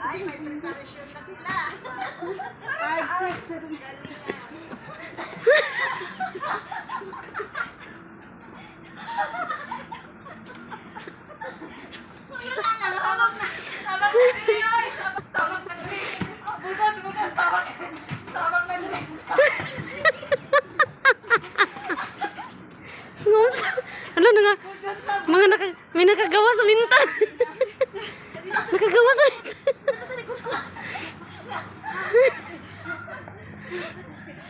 Ay, may preparation na sila. Five, six, seven. Sabang na rin. Sabang na rin. Sabang na rin. Ano na nga? Mga naka, may nakagawa sa binta. nakagawa sa binta.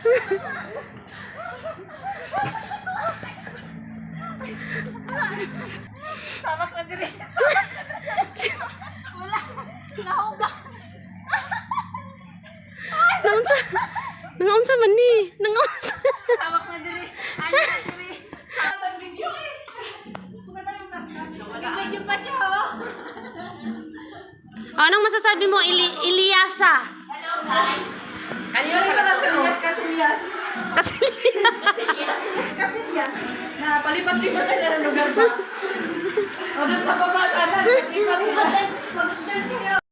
Sabak na dire. Wala. Nahuga. Naunsa? Nangaunsa man ni? Nangaunsa? Sabak na dire. Ano na dire? Sabak video eh. Video pa siya oh. Oh, anong masasabi mo, Ili Iliasa? Kanina pala na Casillas, Casillas. Kasi Casillas, Casillas. Na palipat-lipat ka na ng lugar ba? O doon sa baba sana, lipat-lipat.